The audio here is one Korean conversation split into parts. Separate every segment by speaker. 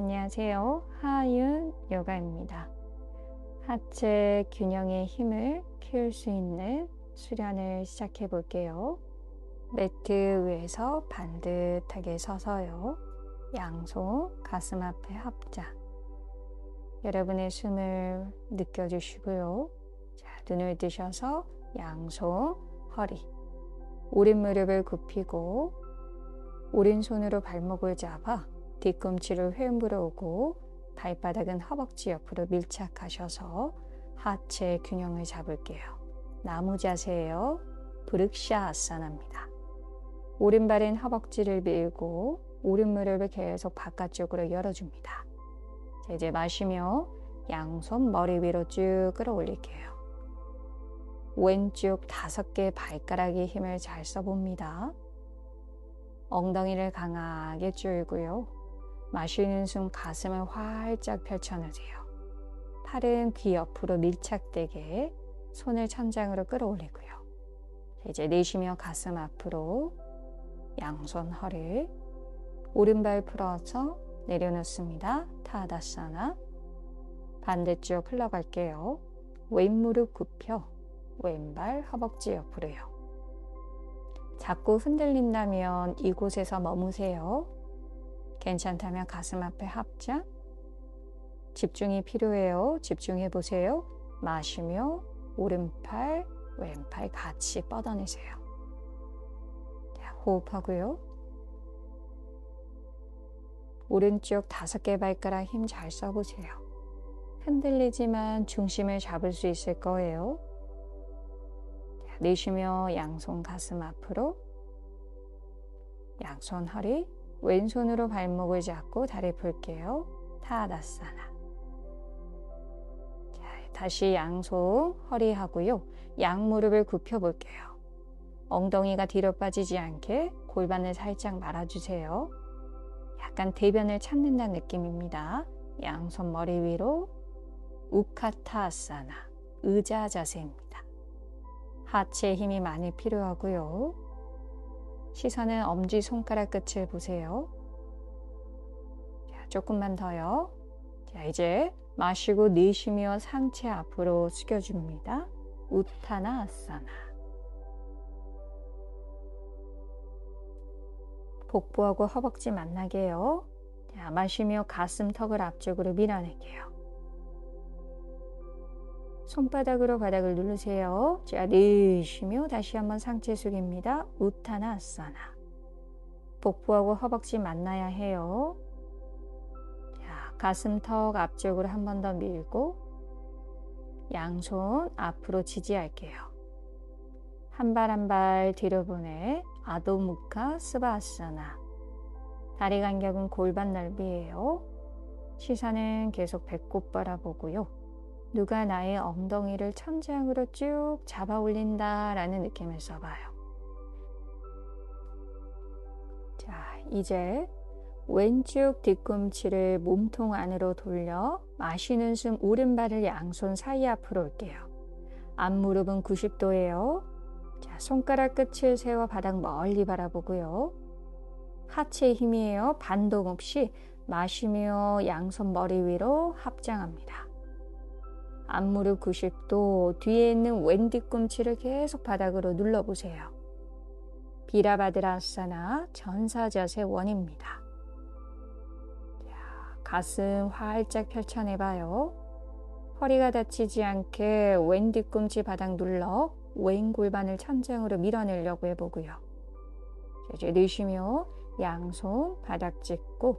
Speaker 1: 안녕하세요. 하윤 요가입니다. 하체 균형의 힘을 키울 수 있는 수련을 시작해 볼게요. 매트 위에서 반듯하게 서서요. 양손 가슴 앞에 합자. 여러분의 숨을 느껴주시고요. 자, 눈을 뜨셔서 양손 허리. 오른 무릎을 굽히고 오른손으로 발목을 잡아 뒤꿈치를 회음부로 오고 발바닥은 허벅지 옆으로 밀착하셔서 하체 균형을 잡을게요. 나무 자세예요. 브륵샤 아사나입니다. 오른발은 허벅지를 밀고 오른 무릎을 계속 바깥쪽으로 열어줍니다. 자, 이제 마시며 양손 머리 위로 쭉 끌어올릴게요. 왼쪽 다섯 개 발가락의 힘을 잘 써봅니다. 엉덩이를 강하게 줄고요. 마시는 숨 가슴을 활짝 펼쳐놓으세요. 팔은 귀 옆으로 밀착되게 손을 천장으로 끌어올리고요. 이제 내쉬며 가슴 앞으로 양손 허리 오른발 풀어서 내려놓습니다. 타다사나 반대쪽 흘러갈게요. 왼무릎 굽혀 왼발 허벅지 옆으로요. 자꾸 흔들린다면 이곳에서 머무세요. 괜찮다면 가슴 앞에 합자. 집중이 필요해요. 집중해 보세요. 마시며 오른팔, 왼팔 같이 뻗어내세요. 자, 호흡하고요. 오른쪽 다섯 개 발가락 힘 잘 써보세요. 흔들리지만 중심을 잡을 수 있을 거예요. 내쉬며 양손 가슴 앞으로 양손 허리 왼손으로 발목을 잡고 다리 풀게요. 타다사나 자, 다시 양손 허리 하고요. 양무릎을 굽혀 볼게요. 엉덩이가 뒤로 빠지지 않게 골반을 살짝 말아주세요. 약간 대변을 찾는다는 느낌입니다. 양손 머리 위로 우카타아사나 의자 자세입니다. 하체에 힘이 많이 필요하고요. 시선은 엄지 손가락 끝을 보세요. 자, 조금만 더요. 자, 이제 마시고 내쉬며 상체 앞으로 숙여줍니다. 우타나 아사나. 복부하고 허벅지 만나게요. 자, 마시며 가슴 턱을 앞쪽으로 밀어낼게요. 손바닥으로 바닥을 누르세요. 자, 내쉬며 다시 한번 상체 숙입니다. 우타나 아사나. 복부하고 허벅지 만나야 해요. 자, 가슴 턱 앞쪽으로 한 번 더 밀고 양손 앞으로 지지할게요. 한 발 한 발 뒤로 보내 아도무카 스바아사나. 다리 간격은 골반 넓이에요. 시선은 계속 배꼽 바라보고요. 누가 나의 엉덩이를 천장으로 쭉 잡아 올린다 라는 느낌을 써봐요. 자, 이제 왼쪽 뒤꿈치를 몸통 안으로 돌려 마시는 숨 오른발을 양손 사이 앞으로 올게요. 앞무릎은 90도예요. 자, 손가락 끝을 세워 바닥 멀리 바라보고요. 하체 힘이에요. 반동 없이 마시며 양손 머리 위로 합장합니다. 앞무릎 90도 뒤에 있는 왼 뒤꿈치를 계속 바닥으로 눌러보세요. 비라바드라사나 전사 자세 원입니다. 가슴 활짝 펼쳐내봐요. 허리가 다치지 않게 왼 뒤꿈치 바닥 눌러 왼 골반을 천장으로 밀어내려고 해보고요. 이제 내쉬며 양손 바닥 짚고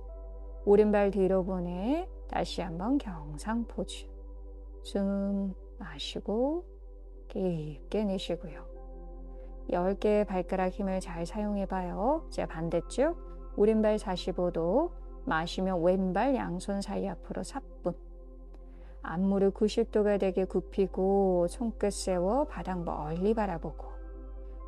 Speaker 1: 오른발 뒤로 보내 다시 한번 경상 포즈. 숨 마시고 깊게 내쉬고요. 10개의 발가락 힘을 잘 사용해 봐요. 자, 반대쪽 오른발 45도 마시며 왼발 양손 사이 앞으로 4분 앞무릎 90도가 되게 굽히고 손끝 세워 바닥 멀리 바라보고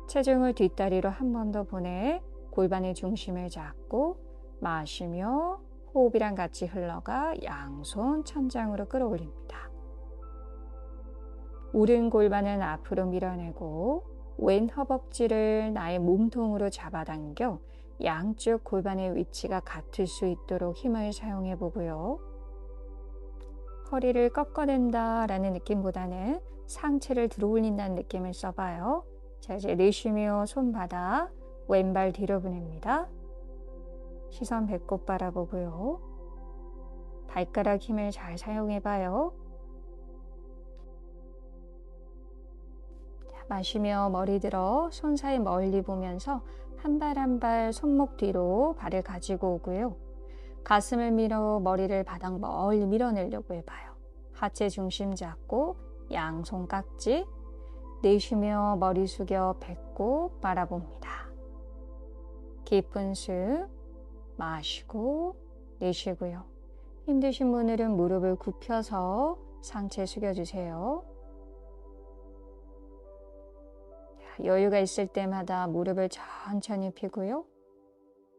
Speaker 1: 체중을 뒷다리로 한 번 더 보내 골반의 중심을 잡고 마시며 호흡이랑 같이 흘러가 양손 천장으로 끌어올립니다. 오른 골반은 앞으로 밀어내고 왼 허벅지를 나의 몸통으로 잡아당겨 양쪽 골반의 위치가 같을 수 있도록 힘을 사용해 보고요. 허리를 꺾어낸다 라는 느낌보다는 상체를 들어 올린다는 느낌을 써봐요. 자, 이제 내쉬며 손바닥, 왼발 뒤로 보냅니다. 시선 배꼽 바라보고요. 발가락 힘을 잘 사용해 봐요. 마시며 머리 들어 손 사이 멀리 보면서 한 발 한 발 손목 뒤로 발을 가지고 오고요. 가슴을 밀어 머리를 바닥 멀리 밀어내려고 해봐요. 하체 중심 잡고 양손 깍지 내쉬며 머리 숙여 배꼽 바라봅니다. 깊은 숨 마시고 내쉬고요. 힘드신 분들은 무릎을 굽혀서 상체 숙여주세요. 여유가 있을 때마다 무릎을 천천히 펴고요.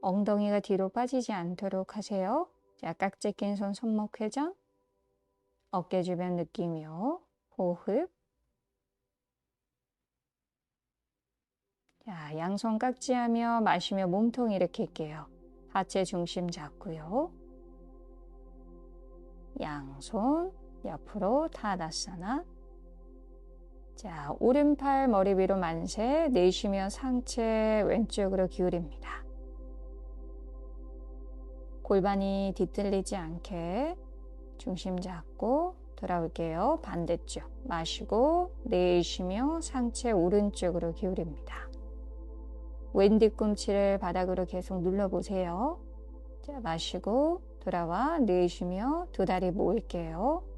Speaker 1: 엉덩이가 뒤로 빠지지 않도록 하세요. 자, 깍지 낀 손 손목 회전. 어깨 주변 느낌이요. 호흡. 자, 양손 깍지하며 마시며 몸통 일으킬게요. 하체 중심 잡고요. 양손 옆으로 타다사나. 자, 오른팔 머리 위로 만세, 내쉬며 상체 왼쪽으로 기울입니다. 골반이 뒤틀리지 않게 중심 잡고 돌아올게요. 반대쪽 마시고 내쉬며 상체 오른쪽으로 기울입니다. 왼 뒤꿈치를 바닥으로 계속 눌러보세요. 자, 마시고 돌아와 내쉬며 두 다리 모을게요.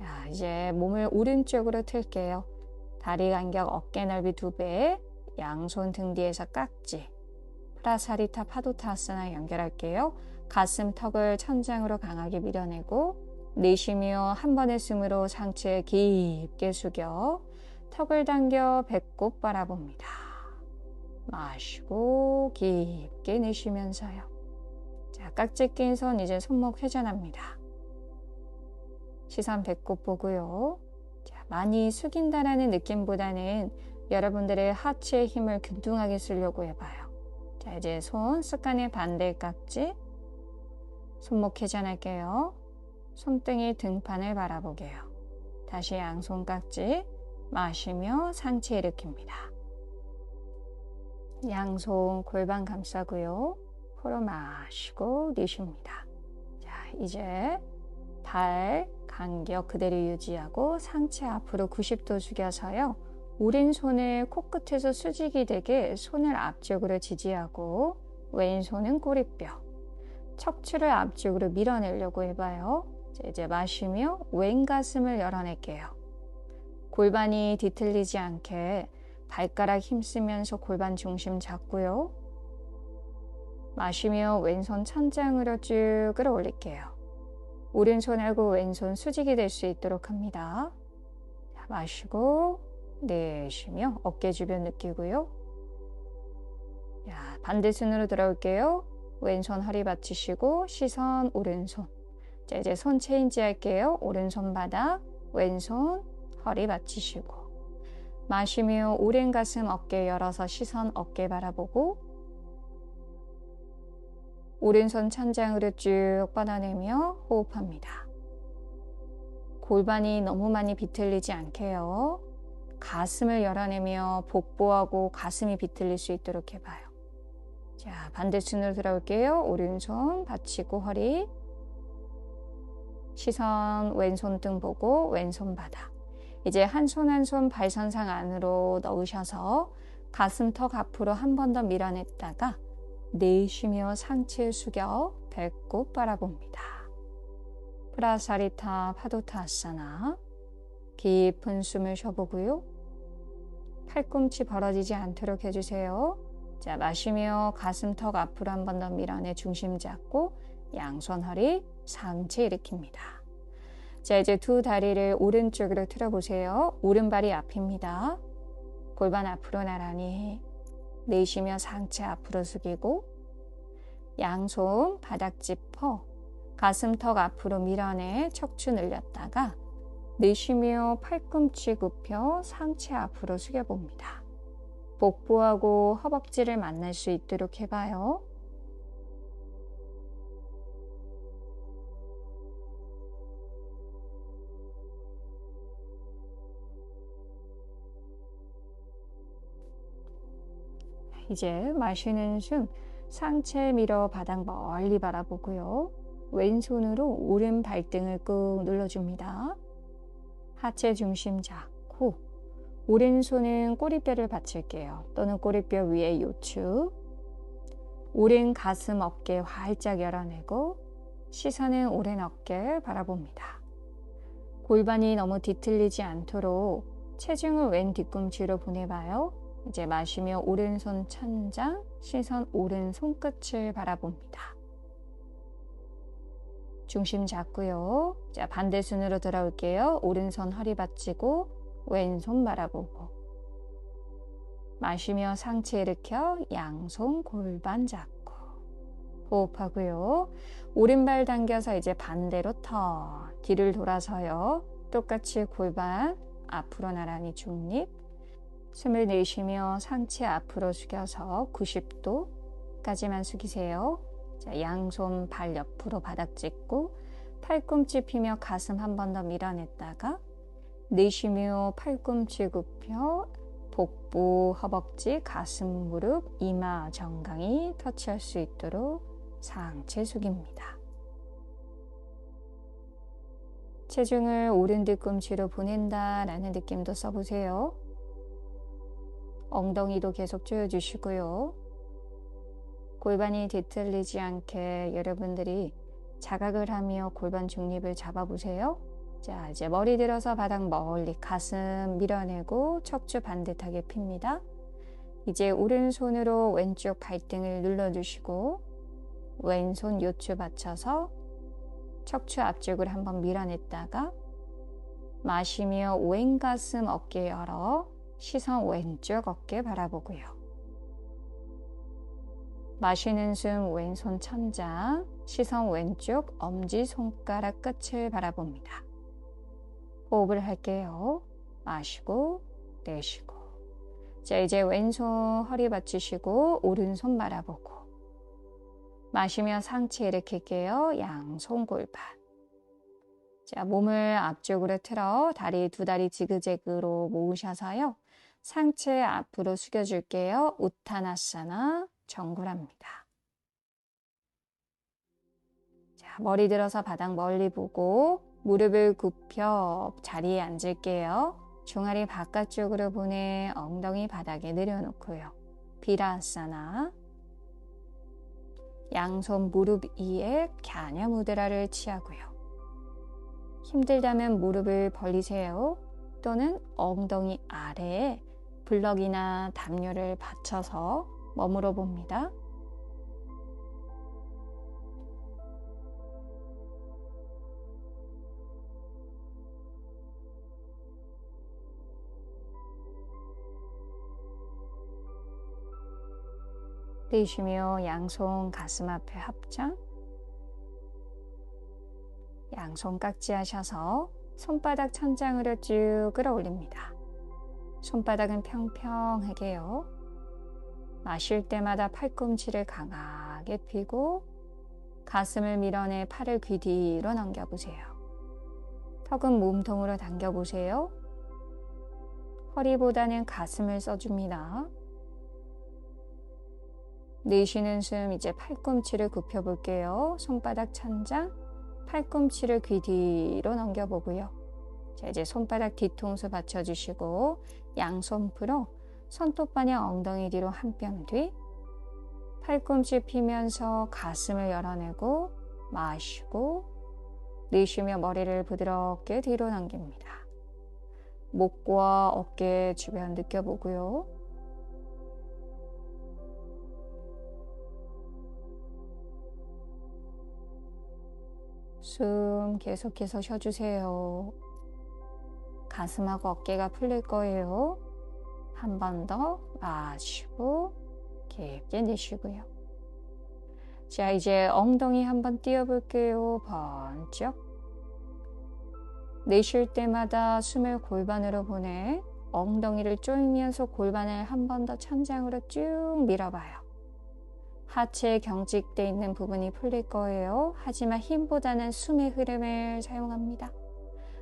Speaker 1: 자, 이제 몸을 오른쪽으로 틀게요. 다리 간격 어깨 넓이 두 배, 양손 등 뒤에서 깍지. 프라사리타 파도타아스나 연결할게요. 가슴 턱을 천장으로 강하게 밀어내고 내쉬며 한 번의 숨으로 상체 깊게 숙여 턱을 당겨 배꼽 바라봅니다. 마시고 깊게 내쉬면서요. 자, 깍지 낀 손 이제 손목 회전합니다. 시선 배꼽 보고요. 자, 많이 숙인다라는 느낌보다는 여러분들의 하체의 힘을 균등하게 쓰려고 해봐요. 자, 이제 손 습관의 반대 깍지 손목 회전할게요. 손등이 등판을 바라보게요. 다시 양손 깍지 마시며 상체 일으킵니다. 양손 골반 감싸고요. 코로 마시고 내쉽니다. 자, 이제 발 간격 그대로 유지하고 상체 앞으로 90도 숙여서요. 오른손을 코끝에서 수직이 되게 손을 앞쪽으로 지지하고 왼손은 꼬리뼈. 척추를 앞쪽으로 밀어내려고 해봐요. 이제 마시며 왼 가슴을 열어낼게요. 골반이 뒤틀리지 않게 발가락 힘쓰면서 골반 중심 잡고요. 마시며 왼손 천장으로 쭉 끌어올릴게요. 오른손하고 왼손 수직이 될 수 있도록 합니다. 자, 마시고 내쉬며 어깨 주변 느끼고요. 자, 반대손으로 돌아올게요. 왼손 허리 받치시고 시선 오른손. 자, 이제 손 체인지 할게요. 오른손 바닥, 왼손 허리 받치시고. 마시며 오른 가슴 어깨 열어서 시선 어깨 바라보고 오른손 천장으로 쭉 뻗어내며 호흡합니다. 골반이 너무 많이 비틀리지 않게요. 가슴을 열어내며 복부하고 가슴이 비틀릴 수 있도록 해봐요. 자, 반대손으로 들어올게요. 오른손 받치고 허리. 시선 왼손 등 보고 왼손 바닥. 이제 한 손 한 손 발선상 안으로 넣으셔서 가슴 턱 앞으로 한 번 더 밀어냈다가 내쉬며 상체 숙여 배꼽 바라봅니다. 프라사리타 파도타아사나 깊은 숨을 쉬어보고요. 팔꿈치 벌어지지 않도록 해주세요. 자, 마시며 가슴턱 앞으로 한 번 더 밀어내 중심 잡고 양손 허리 상체 일으킵니다. 자, 이제 두 다리를 오른쪽으로 틀어보세요. 오른발이 앞입니다. 골반 앞으로 나란히 내쉬며 상체 앞으로 숙이고 양손 바닥 짚어 가슴턱 앞으로 밀어내 척추 늘렸다가 내쉬며 팔꿈치 굽혀 상체 앞으로 숙여봅니다. 복부하고 허벅지를 만날 수 있도록 해봐요. 이제 마시는 숨 상체 밀어 바닥 멀리 바라보고요. 왼손으로 오른 발등을 꾹 눌러줍니다. 하체 중심 잡고 오른손은 꼬리뼈를 받칠게요. 또는 꼬리뼈 위에 요추 오른 가슴 어깨 활짝 열어내고 시선은 오른 어깨 바라봅니다. 골반이 너무 뒤틀리지 않도록 체중을 왼 뒤꿈치로 보내봐요. 이제 마시며 오른손 천장, 시선 오른 손 끝을 바라봅니다. 중심 잡고요. 자, 반대 순으로 돌아올게요. 오른손 허리 받치고 왼손 바라보고 마시며 상체 일으켜 양손 골반 잡고 호흡하고요. 오른발 당겨서 이제 반대로 터 뒤를 돌아서요. 똑같이 골반 앞으로 나란히 중립 숨을 내쉬며 상체 앞으로 숙여서 90도까지만 숙이세요. 자, 양손 발 옆으로 바닥 찍고 팔꿈치 피며 가슴 한 번 더 밀어냈다가 내쉬며 팔꿈치 굽혀 복부, 허벅지, 가슴, 무릎, 이마, 정강이 터치할 수 있도록 상체 숙입니다. 체중을 오른 뒤꿈치로 보낸다 라는 느낌도 써보세요. 엉덩이도 계속 조여주시고요. 골반이 뒤틀리지 않게 여러분들이 자각을 하며 골반 중립을 잡아보세요. 자, 이제 머리 들어서 바닥 멀리 가슴 밀어내고 척추 반듯하게 핍니다. 이제 오른손으로 왼쪽 발등을 눌러주시고 왼손 요추 받쳐서 척추 앞쪽을 한번 밀어냈다가 마시며 왼 가슴 어깨 열어 시선 왼쪽 어깨 바라보고요. 마시는 숨 왼손 천장, 시선 왼쪽 엄지 손가락 끝을 바라봅니다. 호흡을 할게요. 마시고 내쉬고. 자, 이제 왼손 허리 받치시고 오른손 바라보고. 마시며 상체 일으킬게요. 양손 골반. 자, 몸을 앞쪽으로 틀어 다리 두 다리 지그재그로 모으셔서요. 상체 앞으로 숙여줄게요. 우타나사나 정굴합니다. 자, 머리 들어서 바닥 멀리 보고 무릎을 굽혀 자리에 앉을게요. 종아리 바깥쪽으로 보내 엉덩이 바닥에 내려놓고요. 비라아사나 양손 무릎 위에 갸냐 무드라를 취하고요. 힘들다면 무릎을 벌리세요. 또는 엉덩이 아래에 블럭이나 담요를 받쳐서 머물어 봅니다. 내쉬며 양손 가슴 앞에 합장 양손 깍지 하셔서 손바닥 천장으로 쭉 끌어올립니다. 손바닥은 평평하게요. 마실 때마다 팔꿈치를 강하게 펴고 가슴을 밀어내 팔을 귀 뒤로 넘겨보세요. 턱은 몸통으로 당겨보세요. 허리보다는 가슴을 써줍니다. 내쉬는 숨 이제 팔꿈치를 굽혀볼게요. 손바닥 천장, 팔꿈치를 귀 뒤로 넘겨보고요. 자, 이제 손바닥 뒤통수 받쳐주시고 양손 풀어 손톱 반영 엉덩이 뒤로 한 뼘 뒤 팔꿈치 피면서 가슴을 열어내고 마시고 내쉬며 머리를 부드럽게 뒤로 넘깁니다. 목과 어깨 주변 느껴보고요. 숨 계속해서 쉬어주세요. 가슴하고 어깨가 풀릴 거예요. 한 번 더 마시고 깊게 내쉬고요. 자, 이제 엉덩이 한번 띄워볼게요. 번쩍. 내쉴 때마다 숨을 골반으로 보내 엉덩이를 조이면서 골반을 한 번 더 천장으로 쭉 밀어봐요. 하체에 경직돼 있는 부분이 풀릴 거예요. 하지만 힘보다는 숨의 흐름을 사용합니다.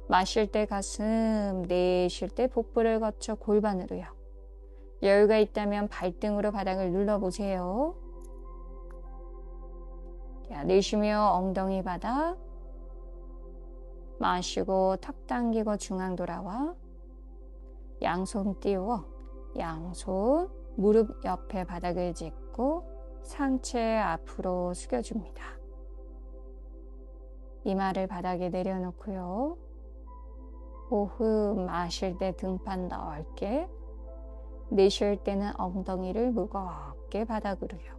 Speaker 1: 마실 때 가슴, 내쉴 때 복부를 거쳐 골반으로요. 여유가 있다면 발등으로 바닥을 눌러보세요. 자, 내쉬며 엉덩이 바닥. 마시고 턱 당기고 중앙 돌아와. 양손 띄워. 양손 무릎 옆에 바닥을 짚고 상체 앞으로 숙여줍니다. 이마를 바닥에 내려놓고요. 호흡 마실 때 등판 넓게, 내쉴 때는 엉덩이를 무겁게 바닥으로요.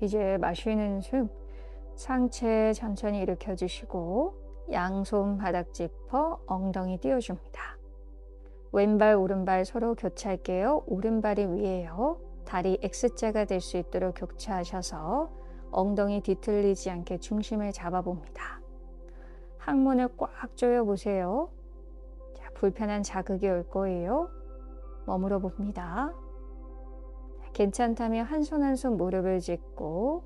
Speaker 1: 이제 마시는 숨 상체 천천히 일으켜 주시고 양손 바닥 짚어 엉덩이 띄워줍니다. 왼발 오른발 서로 교차할게요. 오른발이 위에요. 다리 X자가 될 수 있도록 교차하셔서 엉덩이 뒤틀리지 않게 중심을 잡아봅니다. 항문을 꽉 조여 보세요. 자, 불편한 자극이 올 거예요. 머물어 봅니다. 괜찮다면 한 손 한 손 무릎을 짚고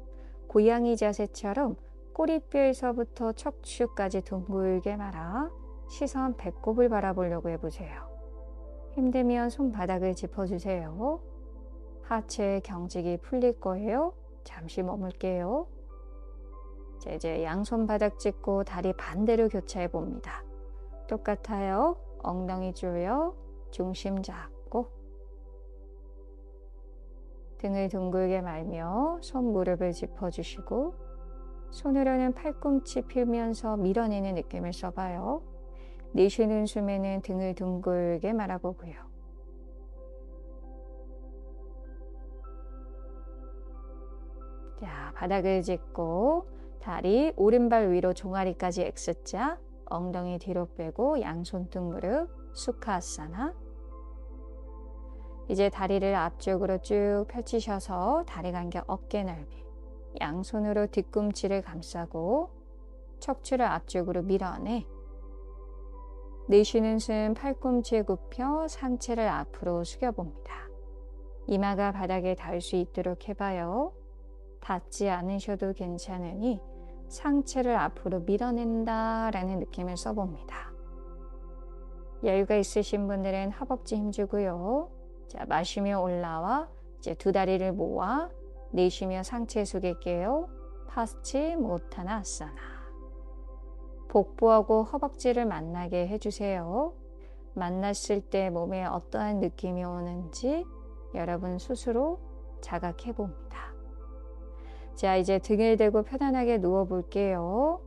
Speaker 1: 고양이 자세처럼 꼬리뼈에서부터 척추까지 둥글게 말아 시선 배꼽을 바라보려고 해보세요. 힘들면 손바닥을 짚어주세요. 하체 경직이 풀릴 거예요. 잠시 머물게요. 자, 이제 양손 바닥 짚고 다리 반대로 교차해 봅니다. 똑같아요. 엉덩이 조여 중심 잡고 등을 둥글게 말며 손 무릎을 짚어주시고 손으로는 팔꿈치 펴면서 밀어내는 느낌을 써봐요. 내쉬는 숨에는 등을 둥글게 말아보고요. 자, 바닥을 짚고 다리 오른발 위로 종아리까지 X자, 엉덩이 뒤로 빼고 양손 등 무릎, 수카아사나. 이제 다리를 앞쪽으로 쭉 펼치셔서 다리 간격 어깨 넓이, 양손으로 뒤꿈치를 감싸고 척추를 앞쪽으로 밀어내 내쉬는 숨 팔꿈치에 굽혀 상체를 앞으로 숙여봅니다. 이마가 바닥에 닿을 수 있도록 해봐요. 닿지 않으셔도 괜찮으니 상체를 앞으로 밀어낸다 라는 느낌을 써봅니다. 여유가 있으신 분들은 허벅지 힘주고요. 자, 마시며 올라와 이제 두 다리를 모아 내쉬며 상체 숙일게요. 파스치 모타나 아사나. 복부하고 허벅지를 만나게 해주세요. 만났을 때 몸에 어떠한 느낌이 오는지 여러분 스스로 자각해 봅니다. 자, 이제 등을 대고 편안하게 누워 볼게요.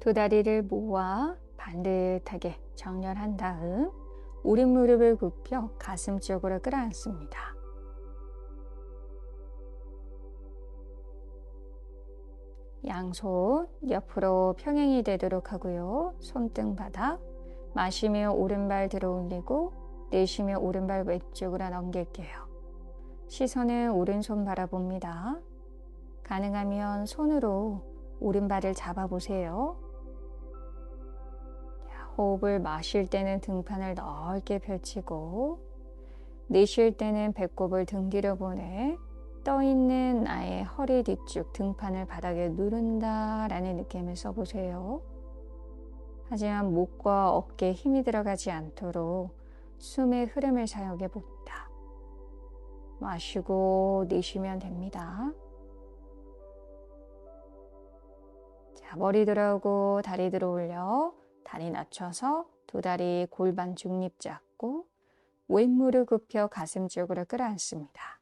Speaker 1: 두 다리를 모아 반듯하게 정렬한 다음 오른 무릎을 굽혀 가슴 쪽으로 끌어안습니다. 양손 옆으로 평행이 되도록 하고요. 손등 바닥 마시며 오른발 들어 올리고 내쉬며 오른발 왼쪽으로 넘길게요. 시선은 오른손 바라봅니다. 가능하면 손으로 오른발을 잡아보세요. 호흡을 마실 때는 등판을 넓게 펼치고 내쉴 때는 배꼽을 등 뒤로 보내 떠있는 나의 허리 뒤쪽 등판을 바닥에 누른다 라는 느낌을 써보세요. 하지만 목과 어깨에 힘이 들어가지 않도록 숨의 흐름을 사용해 봅니다. 마시고 내쉬면 됩니다. 자, 머리 들어오고 다리 들어 올려 다리 낮춰서 두 다리 골반 중립 잡고 왼무릎 굽혀 가슴 쪽으로 끌어안습니다.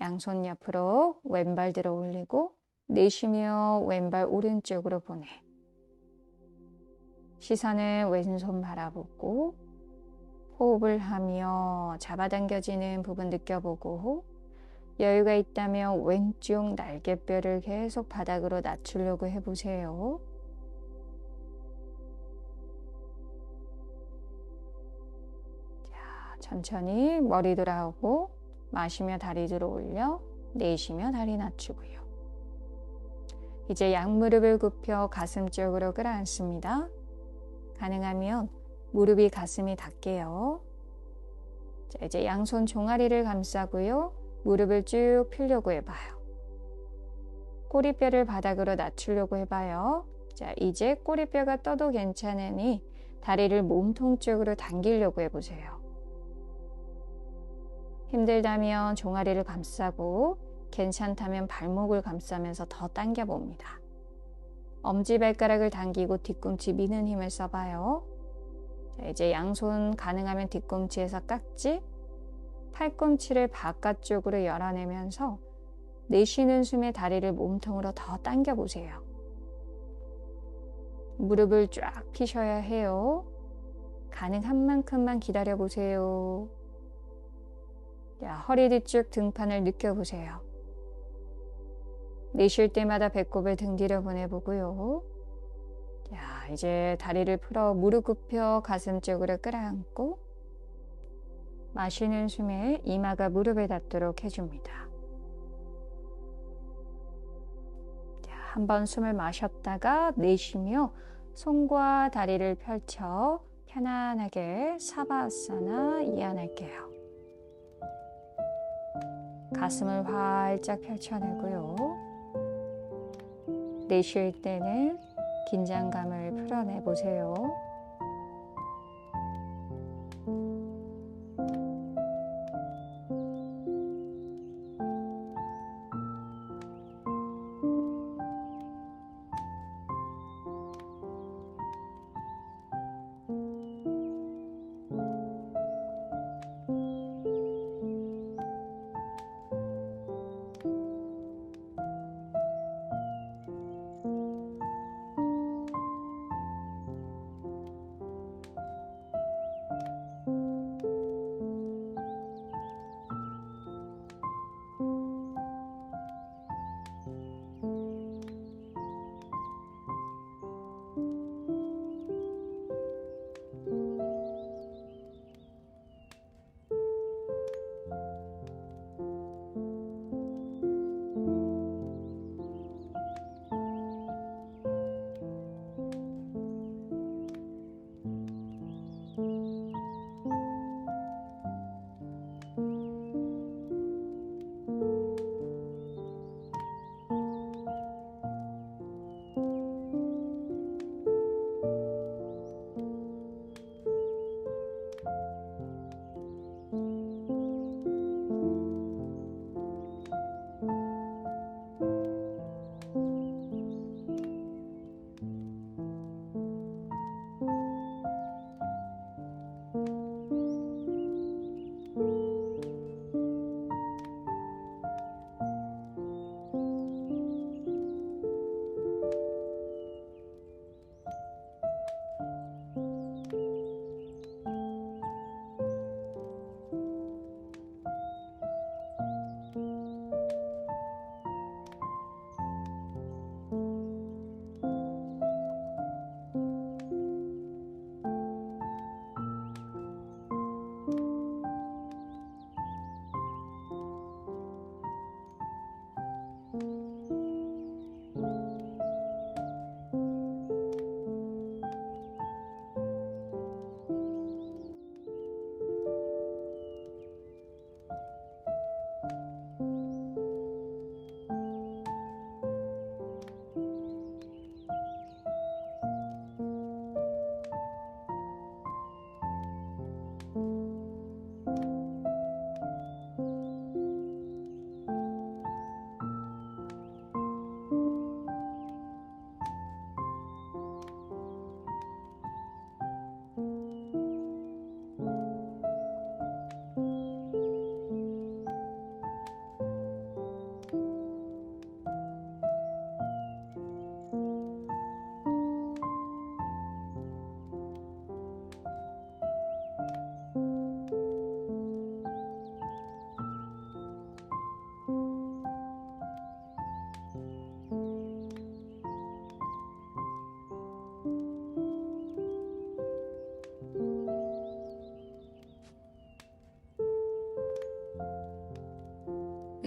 Speaker 1: 양손 옆으로 왼발 들어 올리고 내쉬며 왼발 오른쪽으로 보내. 시선은 왼손 바라보고 호흡을 하며 잡아당겨지는 부분 느껴보고 여유가 있다면 왼쪽 날개뼈를 계속 바닥으로 낮추려고 해보세요. 자, 천천히 머리 돌아오고 마시며 다리 들어 올려 내쉬며 다리 낮추고요. 이제 양무릎을 굽혀 가슴 쪽으로 끌어안습니다. 가능하면 무릎이 가슴이 닿게요. 자, 이제 양손 종아리를 감싸고요. 무릎을 쭉 펴려고 해봐요. 꼬리뼈를 바닥으로 낮추려고 해봐요. 자, 이제 꼬리뼈가 떠도 괜찮으니 다리를 몸통 쪽으로 당기려고 해보세요. 힘들다면 종아리를 감싸고 괜찮다면 발목을 감싸면서 더 당겨 봅니다. 엄지발가락을 당기고 뒤꿈치 미는 힘을 써봐요. 자, 이제 양손 가능하면 뒤꿈치에서 깍지, 팔꿈치를 바깥쪽으로 열어내면서 내쉬는 숨에 다리를 몸통으로 더 당겨 보세요. 무릎을 쫙 피셔야 해요. 가능한 만큼만 기다려 보세요. 자, 허리 뒤쪽 등판을 느껴보세요. 내쉴 때마다 배꼽을 등 뒤로 보내보고요. 자, 이제 다리를 풀어 무릎 굽혀 가슴 쪽으로 끌어안고 마시는 숨에 이마가 무릎에 닿도록 해줍니다. 자, 한번 숨을 마셨다가 내쉬며 손과 다리를 펼쳐 편안하게 사바아사나 이완할게요. 가슴을 활짝 펼쳐내고요. 내쉴 때는 긴장감을 풀어내 보세요.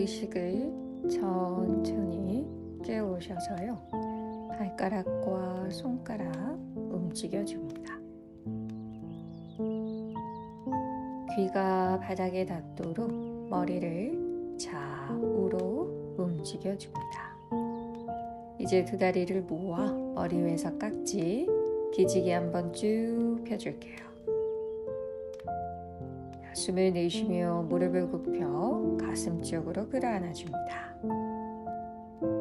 Speaker 1: 의식을 천천히 깨우셔서요. 발가락과 손가락 움직여줍니다. 귀가 바닥에 닿도록 머리를 좌우로 움직여줍니다. 이제 두 다리를 모아 머리 위에서 깍지 기지개 한번 쭉 펴줄게요. 숨을 내쉬며 무릎을 굽혀 가슴 쪽으로 끌어안아줍니다.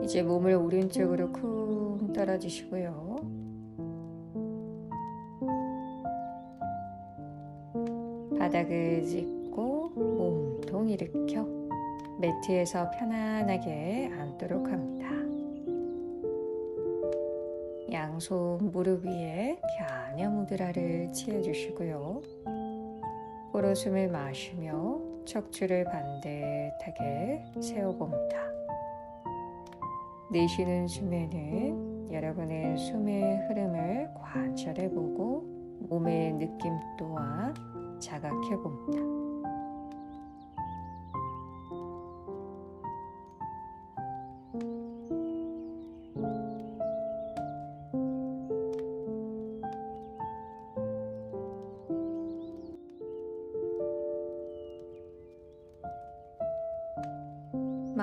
Speaker 1: 이제 몸을 오른쪽으로 쿵 떨어지시고요. 바닥을 짚고 몸통 일으켜 매트에서 편안하게 앉도록 합니다. 양손 무릎 위에 갸녀 무드라를 취해주시고요. 코로 숨을 마시며 척추를 반듯하게 세워봅니다. 내쉬는 숨에는 여러분의 숨의 흐름을 관찰해보고 몸의 느낌 또한 자각해봅니다.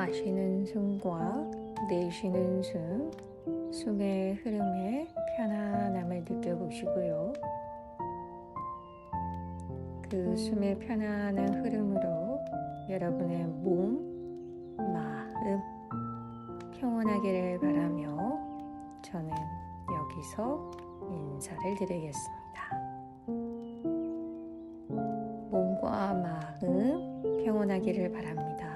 Speaker 1: 마시는 숨과 내쉬는 숨, 숨의 흐름에 편안함을 느껴보시고요. 그 숨의 편안한 흐름으로 여러분의 몸, 마음 평온하기를 바라며 저는 여기서 인사를 드리겠습니다. 몸과 마음 평온하기를 바랍니다.